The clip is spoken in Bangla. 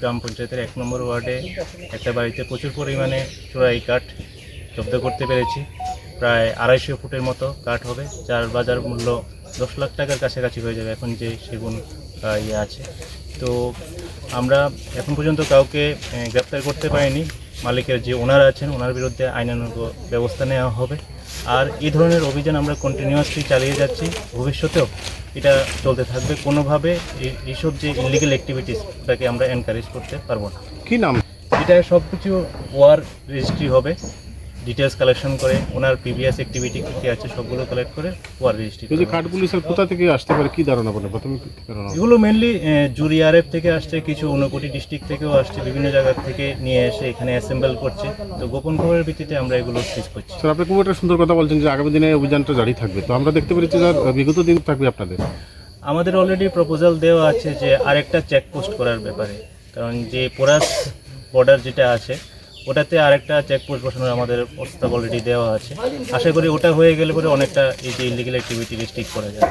গ্রাম পঞ্চায়েতের এক নম্বর ওয়ার্ডে একটা বাড়িতে প্রচুর পরিমাণে চোরাই কাঠ জব্দ করতে পেরেছি। প্রায় আড়াইশো ফুটের মতো কাঠ হবে, যার বাজার মূল্য দশ লাখ টাকার কাছাকাছি হয়ে যাবে এখন যে সেগুন ইয়ে আছে। তো আমরা এখন পর্যন্ত কাউকে গ্রেপ্তার করতে পারিনি। মালিকের যে ওনার আছেন, ওনার বিরুদ্ধে আইনানুগ ব্যবস্থা নেওয়া হবে। আর এই ধরনের অভিযান আমরা কন্টিনিউয়াসলি চালিয়ে যাচ্ছি। ভবিষ্যতেও এটা চলতে থাকবে। কোনোভাবে এই- এইসব যে ইলিগেল অ্যাক্টিভিটিস ওটাকে আমরা এনকারেজ করতে পারব না। কী নাম? এটা সব কিছু ওয়ার রেজিস্ট্রি হবে। ডিটেলস কালেকশন করে ওনার প্রিভিয়াস অ্যাক্টিভিটি কী কী আছে সবগুলো কালেক্ট করে ওয়ার রেজিস্ট্রি এই যে কাঠগুলি স্যার কোথা থেকে আসতে পারে? কী ধারণা বলে প্রথমে ধারণা এগুলো মেনলি জুরি আরএফ থেকে আসছে কিছু ঊনকোটি ডিস্ট্রিক্ট থেকেও আসছে বিভিন্ন জায়গা থেকে নিয়ে এসে এখানে অ্যাসেম্বল করছে। তো গোপন খবরের ভিত্তিতে আমরা এগুলো সিজ করছি। স্যার আপনি খুব একটা সুন্দর কথা বলছেন যে আগামী দিনে অভিযানটা জারি থাকবে। তো আমরা দেখতে পেরেছি স্যার বিগত দিন থাকবে আপনাদের। আমাদের অলরেডি প্রপোজাল দেওয়া আছে যে আরেকটা চেকপোস্ট করার ব্যাপারে। কারণ যে পোরাস বর্ডার যেটা আছে ওটাতে আরেকটা চেকপোস্ট বসানোর আমাদের প্রস্তাব অলরেডি দেওয়া আছে। আশা করি ওটা হয়ে গেলে পরে অনেকটা এই যে ইলিগেল অ্যাক্টিভিটি রিস্ট্রিক্ট করা যায়